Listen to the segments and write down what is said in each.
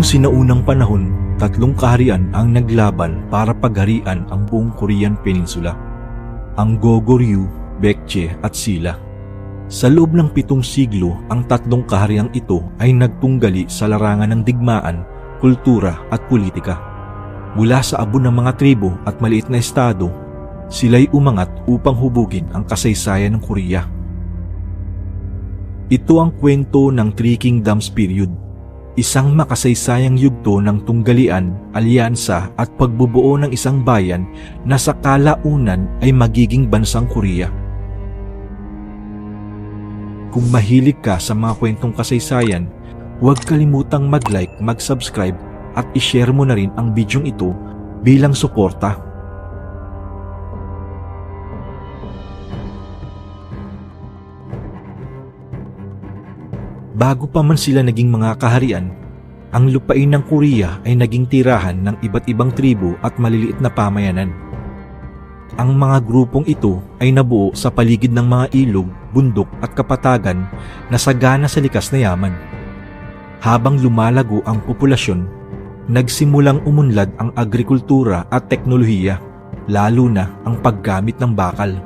Noong sinaunang panahon, tatlong kaharian ang naglaban para pagharian ang buong Korean Peninsula. Ang Goguryeo, Baekje at Silla. Sa loob ng pitong siglo, ang tatlong kahariang ito ay nagtunggali sa larangan ng digmaan, kultura at politika. Mula sa abo ng mga tribo at maliit na estado, sila'y umangat upang hubugin ang kasaysayan ng Korea. Ito ang kwento ng Three Kingdoms period isang makasaysayang yugto ng tunggalian, alyansa at pagbubuo ng isang bayan na sa kalaunan ay magiging bansang Korea. Kung mahilig ka sa mga kwentong kasaysayan, huwag kalimutang mag-like, mag-subscribe at ishare mo na rin ang bidyong ito bilang suporta. Bago pa man sila naging mga kaharian, ang lupain ng Korea ay naging tirahan ng iba't ibang tribo at maliliit na pamayanan. Ang mga grupong ito ay nabuo sa paligid ng mga ilog, bundok at kapatagan na sagana sa likas na yaman. Habang lumalago ang populasyon, nagsimulang umunlad ang agrikultura at teknolohiya, lalo na ang paggamit ng bakal.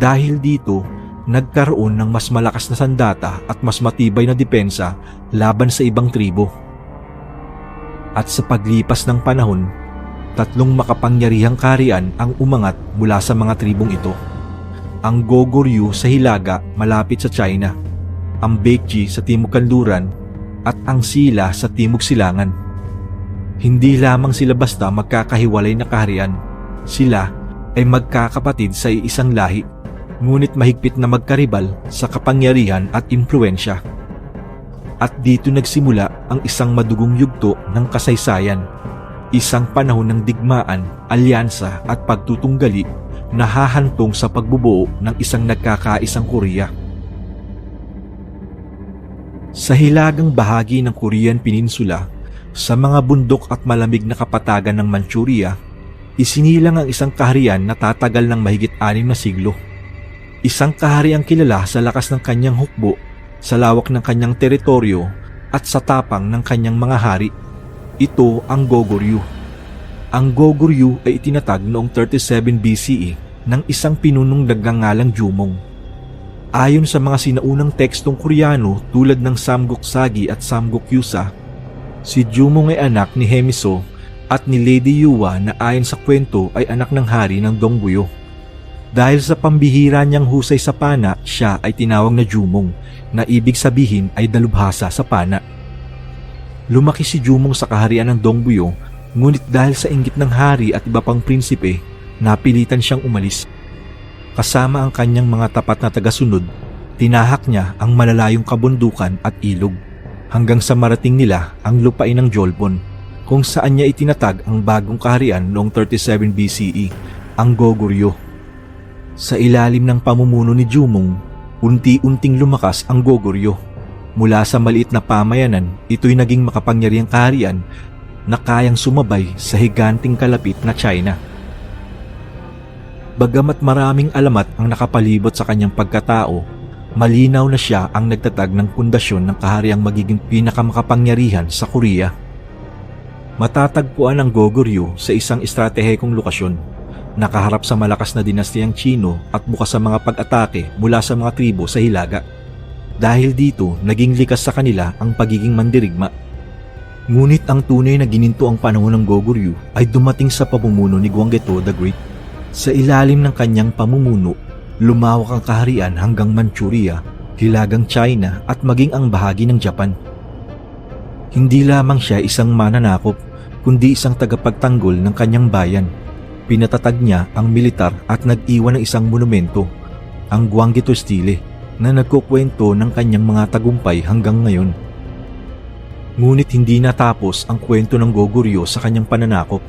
Dahil dito, nagkaroon ng mas malakas na sandata at mas matibay na depensa laban sa ibang tribo. At sa paglipas ng panahon, tatlong makapangyarihang karian ang umangat mula sa mga tribong ito. Ang Goguryeo sa Hilaga malapit sa China, ang Baekje sa Timog Kanluran at ang Sila sa Timog Silangan. Hindi lamang sila basta magkakahiwalay na kaharian, sila ay magkakapatid sa isang lahi ngunit mahigpit na magkaribal sa kapangyarihan at impluensya. At dito nagsimula ang isang madugong yugto ng kasaysayan, isang panahon ng digmaan, alyansa at pagtutunggali na hahantong sa pagbubuo ng isang nagkakaisang Korea. Sa hilagang bahagi ng Korean Peninsula, sa mga bundok at malamig na kapatagan ng Manchuria, isinilang ang isang kaharian na tatagal ng mahigit anim na siglo. Isang kahariang kilala sa lakas ng kanyang hukbo, sa lawak ng kanyang teritoryo at sa tapang ng kanyang mga hari. Ito ang Goguryeo. Ang Goguryeo ay itinatag noong 37 BCE ng isang pinunong nagngangalang Jumong. Ayon sa mga sinaunang tekstong Koreano tulad ng Samguk Sagi at Samguk Yusa, si Jumong ay anak ni Hemiso at ni Lady Yuwa na ayon sa kwento ay anak ng hari ng Dongguyo. Dahil sa pambihira niyang husay sa pana, siya ay tinawag na Jumong na ibig sabihin ay dalubhasa sa pana. Lumaki si Jumong sa kaharian ng Dongbuyo ngunit dahil sa inggit ng hari at iba pang prinsipe, napilitan siyang umalis. Kasama ang kanyang mga tapat na tagasunod, tinahak niya ang malalayong kabundukan at ilog hanggang sa marating nila ang lupain ng Jolbon kung saan niya itinatag ang bagong kaharian noong 37 BCE, ang Goguryeo. Sa ilalim ng pamumuno ni Jumong, unti-unting lumakas ang Goguryeo. Mula sa maliit na pamayanan, ito'y naging makapangyarihang kaharian na kayang sumabay sa higanting kalapit na China. Bagamat maraming alamat ang nakapalibot sa kanyang pagkatao, malinaw na siya ang nagtatag ng pundasyon ng kahariang magiging pinakamakapangyarihan sa Korea. Matatagpuan ang Goguryeo sa isang estratehikong lokasyon nakaharap sa malakas na dinastiyang Chino at bukas sa mga pag-atake mula sa mga tribo sa Hilaga. Dahil dito, naging likas sa kanila ang pagiging mandirigma. Ngunit ang tunay na gininto ang panahon ng Goguryeo ay dumating sa pamumuno ni Gwanggaeto the Great. Sa ilalim ng kanyang pamumuno, lumawak ang kaharian hanggang Manchuria, Hilagang China at maging ang bahagi ng Japan. Hindi lamang siya isang mananakop, kundi isang tagapagtanggol ng kanyang bayan Pinatatag niya ang militar at nag-iwan ng isang monumento, ang Guanggito Stile, na nagkukwento ng kanyang mga tagumpay hanggang ngayon. Ngunit hindi natapos ang kwento ng Goguryeo sa kanyang pananakop.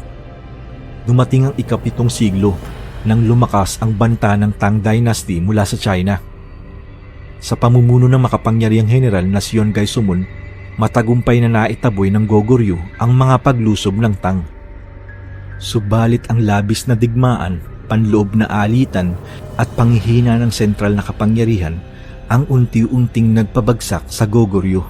Dumating ang ikapitong siglo nang lumakas ang banta ng Tang Dynasty mula sa China. Sa pamumuno ng makapangyarihang general na Sion Gai Sumun, matagumpay na naitaboy ng Goguryeo ang mga paglusob ng Tang. Subalit ang labis na digmaan, panloob na alitan at panghihina ng sentral na kapangyarihan ang unti-unting nagpabagsak sa Goguryeo.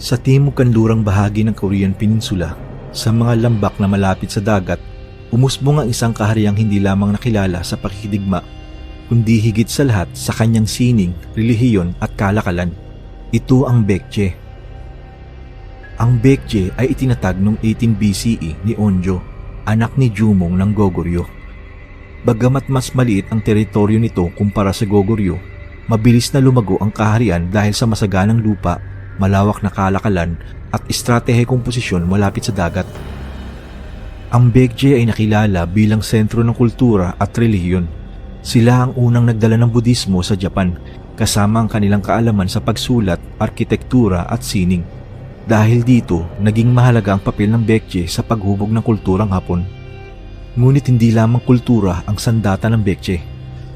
Sa timog kanlurang bahagi ng Korean Peninsula, sa mga lambak na malapit sa dagat, umusbong ang isang kahariang hindi lamang nakilala sa pakikidigma, kundi higit sa lahat sa kanyang sining, relihiyon at kalakalan. Ito ang Baekje. Ang Baekje ay itinatag noong 18 BCE ni Onjo, anak ni Jumong ng Goguryeo. Bagamat mas maliit ang teritoryo nito kumpara sa Goguryeo, mabilis na lumago ang kaharian dahil sa masaganang lupa malawak na kalakalan at estratehikong posisyon malapit sa dagat. Ang Baekje ay nakilala bilang sentro ng kultura at relihiyon. Sila ang unang nagdala ng Budismo sa Japan kasama ang kanilang kaalaman sa pagsulat, arkitektura at sining. Dahil dito, naging mahalaga ang papel ng Baekje sa paghubog ng kulturang Hapon. Ngunit hindi lamang kultura ang sandata ng Baekje.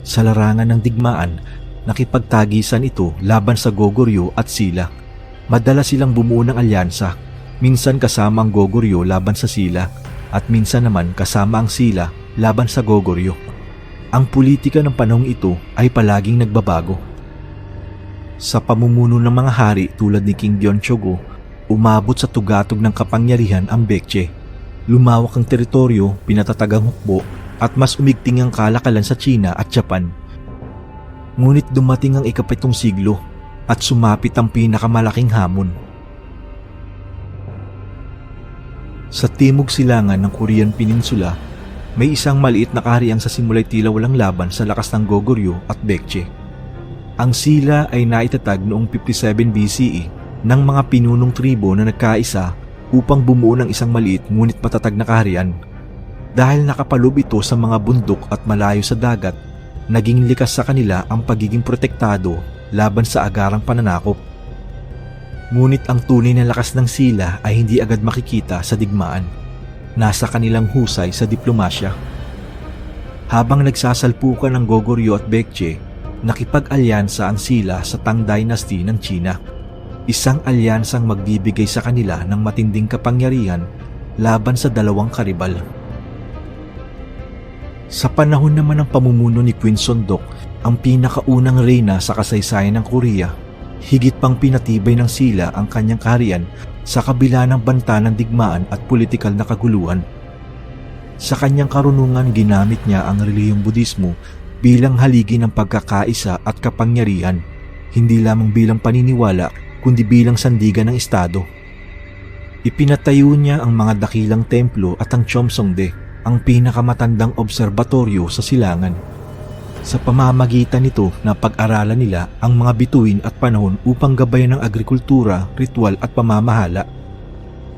Sa larangan ng digmaan, nakipagtagisan ito laban sa Goguryeo at Sila Madalas silang bumuo ng alyansa, minsan kasama ang Goguryeo laban sa Sila at minsan naman kasama ang Sila laban sa Goguryeo. Ang politika ng panahong ito ay palaging nagbabago. Sa pamumuno ng mga hari tulad ni King Gyeonchogo, umabot sa tugatog ng kapangyarihan ang Baekje. Lumawak ang teritoryo, pinatatagang hukbo at mas umigting ang kalakalan sa China at Japan. Ngunit dumating ang ikapitong siglo at sumapit ang pinakamalaking hamon. Sa timog silangan ng Korean Peninsula, may isang maliit na kahariang sa simulay tila walang laban sa lakas ng Goguryeo at Baekje. Ang sila ay naitatag noong 57 BCE ng mga pinunong tribo na nagkaisa upang bumuo ng isang maliit ngunit matatag na kaharian. Dahil nakapalob ito sa mga bundok at malayo sa dagat, naging likas sa kanila ang pagiging protektado laban sa agarang pananakop. Ngunit ang tunay na lakas ng sila ay hindi agad makikita sa digmaan. Nasa kanilang husay sa diplomasya. Habang nagsasalpukan ng Goguryeo at Baekje, nakipag-alyansa ang sila sa Tang Dynasty ng China. Isang alyansang magbibigay sa kanila ng matinding kapangyarihan laban sa dalawang karibal. Sa panahon naman ng pamumuno ni Queen Sondok ang pinakaunang reyna sa kasaysayan ng Korea, higit pang pinatibay ng sila ang kanyang kaharian sa kabila ng banta ng digmaan at politikal na kaguluhan. Sa kanyang karunungan ginamit niya ang relihiyong Budismo bilang haligi ng pagkakaisa at kapangyarihan, hindi lamang bilang paniniwala kundi bilang sandigan ng Estado. Ipinatayo niya ang mga dakilang templo at ang Chomsongde, ang pinakamatandang obserbatoryo sa silangan sa pamamagitan nito na pag-aralan nila ang mga bituin at panahon upang gabayan ng agrikultura, ritual at pamamahala.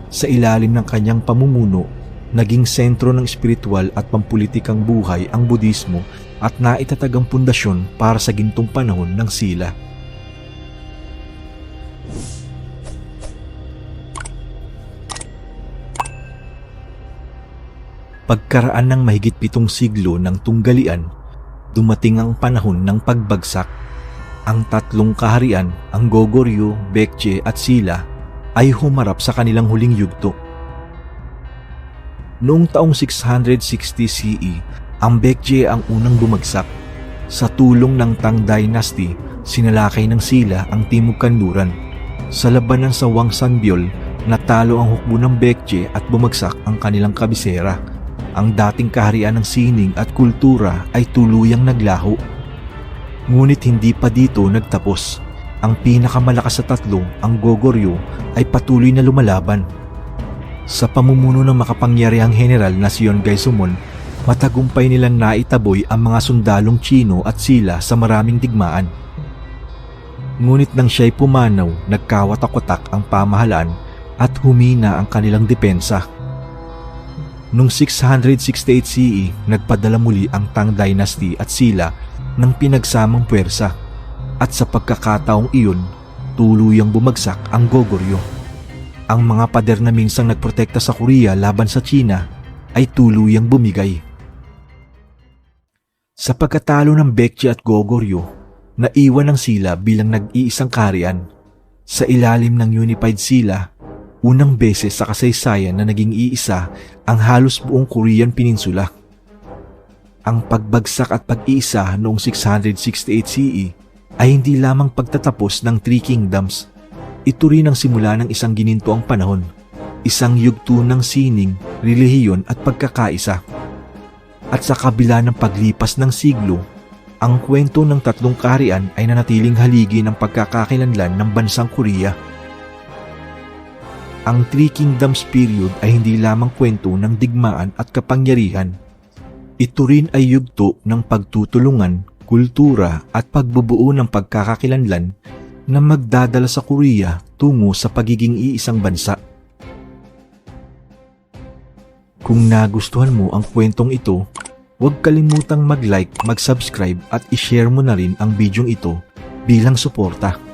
Sa ilalim ng kanyang pamumuno, naging sentro ng espiritual at pampulitikang buhay ang Budismo at naitatag ang pundasyon para sa gintong panahon ng sila. Pagkaraan ng mahigit pitong siglo ng tunggalian, dumating ang panahon ng pagbagsak. Ang tatlong kaharian, ang Goguryeo, Baekje at Sila ay humarap sa kanilang huling yugto. Noong taong 660 CE, ang Baekje ang unang bumagsak. Sa tulong ng Tang Dynasty, sinalakay ng Sila ang Timog Kanluran. Sa labanan sa Wang Sanbyol, natalo ang hukbo ng Baekje at bumagsak ang kanilang kabisera ang dating kaharian ng sining at kultura ay tuluyang naglaho. Ngunit hindi pa dito nagtapos. Ang pinakamalakas sa tatlo, ang Goguryeo, ay patuloy na lumalaban. Sa pamumuno ng makapangyarihang general na si Yon Gaisumon, matagumpay nilang naitaboy ang mga sundalong Chino at sila sa maraming digmaan. Ngunit nang siya'y pumanaw, nagkawatak-watak ang pamahalaan at humina ang kanilang depensa. Noong 668 CE, nagpadala muli ang Tang Dynasty at sila ng pinagsamang puwersa at sa pagkakataong iyon, tuluyang bumagsak ang Goguryeo. Ang mga pader na minsang nagprotekta sa Korea laban sa China ay tuluyang bumigay. Sa pagkatalo ng Baekje at Goguryeo, naiwan ng sila bilang nag-iisang karian. Sa ilalim ng unified sila, Unang beses sa kasaysayan na naging iisa ang halos buong Korean Peninsula. Ang pagbagsak at pag-iisa noong 668 CE ay hindi lamang pagtatapos ng Three Kingdoms. Ito rin ang simula ng isang ginintoang panahon, isang yugto ng sining, relihiyon at pagkakaisa. At sa kabila ng paglipas ng siglo, ang kwento ng tatlong kaharian ay nanatiling haligi ng pagkakakilanlan ng bansang Korea. Ang Three Kingdoms period ay hindi lamang kwento ng digmaan at kapangyarihan. Ito rin ay yugto ng pagtutulungan, kultura at pagbubuo ng pagkakakilanlan na magdadala sa Korea tungo sa pagiging iisang bansa. Kung nagustuhan mo ang kwentong ito, huwag kalimutang mag-like, mag-subscribe at i-share mo na rin ang bidyong ito bilang suporta.